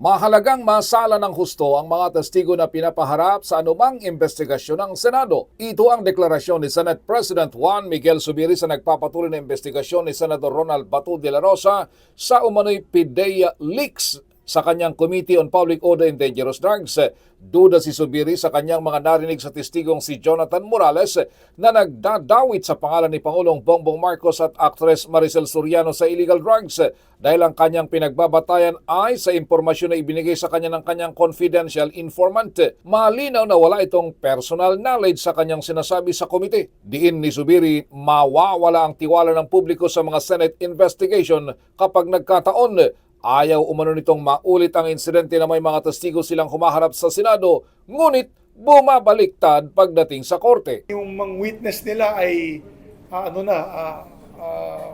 Mahalagang masala ng husto ang mga testigo na pinapaharap sa anumang investigasyon ng Senado. Ito ang deklarasyon ni Senate President Juan Miguel Zubiri sa nagpapatuloy na investigasyon ni Senador Ronald Batu de la Rosa sa umano'y PIDEA leaks sa kanyang Committee on Public Order and Dangerous Drugs. Duda si Subiri sa kanyang mga narinig sa testigong si Jonathan Morales na nagdadawit sa pangalan ni Pangulong Bongbong Marcos at actress Maricel Soriano sa illegal drugs dahil ang kanyang pinagbabatayan ay sa impormasyon na ibinigay sa kanya ng kanyang confidential informant. Malinaw na wala itong personal knowledge sa kanyang sinasabi sa komite. Diin ni Subiri, mawawala ang tiwala ng publiko sa mga Senate investigation kapag nagkataon Ayaw umano nitong maulit ang insidente na may mga testigo silang humaharap sa Senado, ngunit bumabaliktad pagdating sa korte. yung mga witness nila ay ah, ano na ah, ah,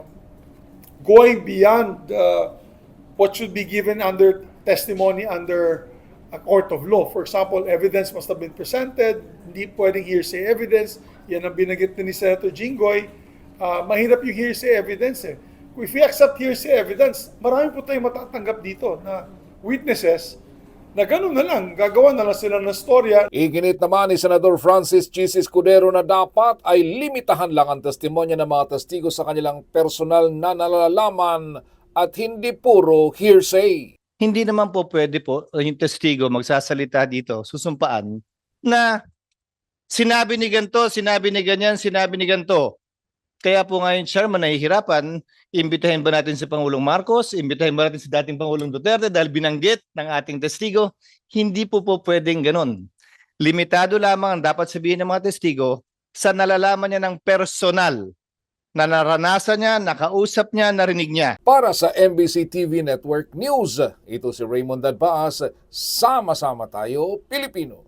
going beyond uh, what should be given under testimony under a court of law. For example, evidence must have been presented, hindi pwedeng hearsay evidence. Yan ang binagit ni Senator Jinggoy. Ah, mahirap yung hearsay evidence eh. If we accept hearsay evidence, marami po tayong matatanggap dito na witnesses na ganun na lang, gagawa na lang sila ng storya Iginit naman ni Senador Francis Chis Escudero na dapat ay limitahan lang ang testimonya ng mga testigo sa kanilang personal na nalalaman at hindi puro hearsay. hindi naman po pwede po yung testigo magsasalita dito, susumpaan, na sinabi ni ganito, sinabi ni ganyan, sinabi ni ganito. Kaya po ngayon, Chairman, nahihirapan, imbitahin ba natin si Pangulong Marcos, imbitahin ba natin si dating Pangulong Duterte dahil binanggit ng ating testigo? Hindi po po pwedeng ganon. Limitado lamang ang dapat sabihin ng mga testigo sa nalalaman niya ng personal na naranasan niya, nakausap niya, narinig niya. Para sa MBC TV Network News, ito si Raymond Dadbaas, sama-sama tayo Pilipino.